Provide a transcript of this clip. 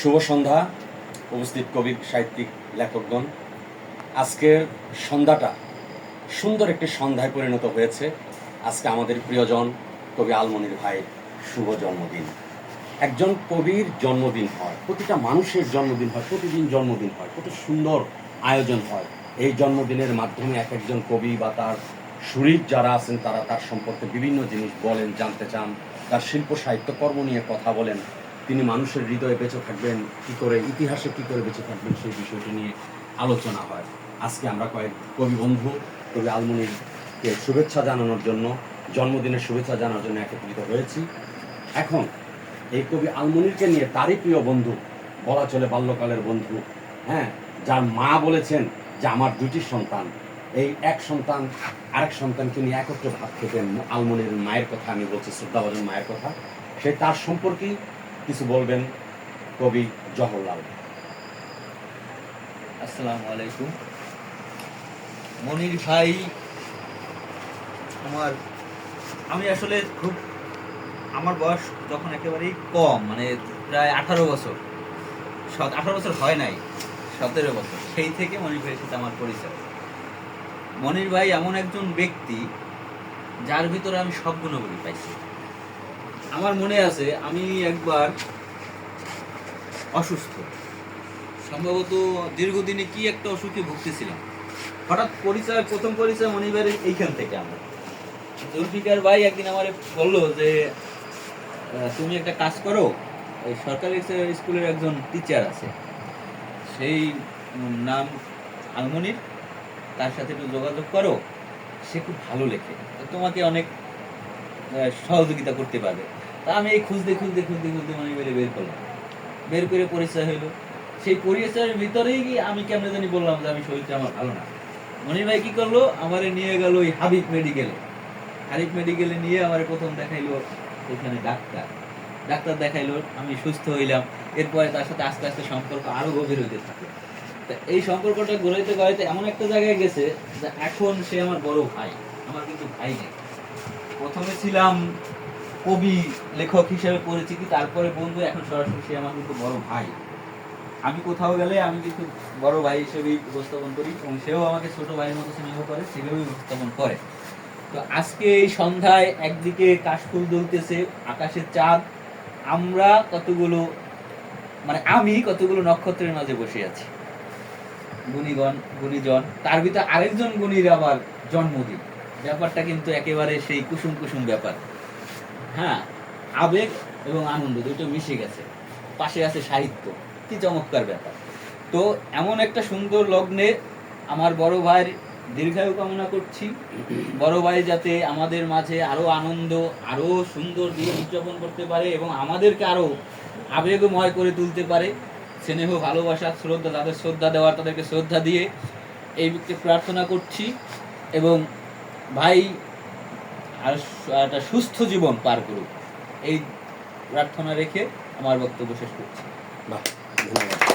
শুভ সন্ধ্যা, উপস্থিত কবি, সাহিত্যিক, লেখকগণ। আজকের সন্ধ্যাটা সুন্দর একটি সন্ধ্যায় পরিণত হয়েছে। আজকে আমাদের প্রিয়জন কবি আলমনির ভাই শুভ জন্মদিন। একজন কবির জন্মদিন হয়, প্রতিটা মানুষের জন্মদিন হয়, প্রতিদিন জন্মদিন হয়, কত সুন্দর আয়োজন হয়। এই জন্মদিনের মাধ্যমে এক একজন কবি বা তার শরীর যারা আছেন, তারা তার সম্পর্কে বিভিন্ন জিনিস বলেন, জানতে চান, তার শিল্প, সাহিত্য, কর্ম নিয়ে কথা বলেন। তিনি মানুষের হৃদয়ে বেঁচে থাকবেন, কি করে, ইতিহাসে কি করে বেঁচে থাকবেন সেই বিষয়টি নিয়ে আলোচনা হয়। আজকে আমরা কয়েক কবি বন্ধু কবি আলমনিরকে শুভেচ্ছা জানানোর জন্য, জন্মদিনের শুভেচ্ছা জানানোর জন্য একত্রিত হয়েছি। এখন এই কবি আলমনিরকে নিয়ে তারই প্রিয় বন্ধু, বলা চলে বাল্যকালের বন্ধু হ্যাঁ যার মা বলেছেন যে আমার দুটি সন্তান, এই এক সন্তান, আরেক সন্তানকে নিয়ে একত্রে ভাত খেতেন আলমনির মায়ের কথা, আমি বলছি শ্রদ্ধাভাজন মায়ের কথা। সে তার সম্পর্কেই কিছু বলবেন কবি জহরলাল আসসালামু আলাইকুম। মনির ভাই, আমার, আমি আসলে খুব, আমার বয়স যখন একেবারেই কম মানে প্রায় আঠারো বছর আঠারো বছর হয় নাই, সতেরো বছর, সেই থেকে মনির ভাইয়ের সাথে আমার পরিচয়। মনির ভাই এমন একজন ব্যক্তি যার ভিতরে আমি সব গুণাবলী পাইছি। আমার মনে আছে, আমি একবার অসুস্থ। সম্ভবত দীর্ঘদিনে কি একটা অসুখে ভুগতেছিলাম। হঠাৎ পরিচয়, প্রথম পরিচয় মনিবারের এইখান থেকে আমরা। জুলফিকার ভাই একদিন আমার বলল যে তুমি একটা কাজ করো, এই সরকারি স্কুলের একজন টিচার আছে। সেই নাম আলমনির, তার সাথে একটু যোগাযোগ করো, সে খুব ভালো লেখে। তোমাকে অনেক সহযোগিতা করতে পারবে তা আমি এই খুঁজতে খুঁজতে খুঁজতে খুঁজতে মনিবারে বের করলাম। বের করে পরিচয় হইল সেই পরিচয়ের ভিতরেই কি আমি কেমনে জানি বললাম যে আমি শরীরটা আমার ভালো না। মনির ভাই কি করল? আমারে নিয়ে গেল ওই হাবিব মেডিকেলে হাবিব মেডিকেলে নিয়ে আমার প্রথম দেখাইলো এখানে ডাক্তার। ডাক্তার দেখাইলো, আমি সুস্থ হইলাম। এরপরে তার সাথে আস্তে আস্তে সম্পর্ক আরও গভীর হইতে থাকে। তা এই সম্পর্কটা গড়াইতে গড়াইতে এমন একটা জায়গায় গেছে যে এখন সে আমার বড় ভাই। আমার কিন্তু ভাই নেই। প্রথমে ছিলাম কবি, লেখক হিসেবে পরিচিতি, তারপরে বন্ধু, এখন সরাসরি সে আমার কিন্তু বড় ভাই। আমি কোথাও গেলে আমি কিন্তু বড় ভাই হিসেবেই উপস্থাপন করি এবং সেও আমাকে ছোট ভাইয়ের মতো স্নেহ করে, সেভাবেই উপস্থাপন করে। তো আজকে এই সন্ধ্যায় একদিকে কাশফুল দুলতেছে আকাশের চাঁদ। আমরা কতগুলো মানে আমি কতগুলো নক্ষত্রের মাঝে বসে আছি। গুণীগণ, গুণীজন, তার ভিতরে আরেকজন গুণীর আবার জন্মদিন। ব্যাপারটা কিন্তু একেবারে সেই কুসুম কুসুম ব্যাপার। হ্যাঁ আবেগ এবং আনন্দ দুটো মিশে গেছে। পাশে আছে সাহিত্য, কি চমৎকার ব্যাপার। তো এমন একটা সুন্দর লগ্নে আমার বড় ভাইয়ের দীর্ঘায়ু কামনা করছি। বড় ভাই যাতে আমাদের মাঝে আরও আনন্দ, আরও সুন্দর দিন উদযাপন করতে পারে এবং আমাদেরকে আরও আবেগময় করে তুলতে পারে। স্নেহ, ভালোবাসা, শ্রদ্ধা, তাদের শ্রদ্ধা দেওয়ার, তাদেরকে শ্রদ্ধা দিয়ে এই ব্যক্তি প্রার্থনা করছি। এবং ভাই, আর একটা সুস্থ জীবন পার করুক। এই প্রার্থনা রেখে আমার বক্তব্য শেষ করছি। ধন্যবাদ।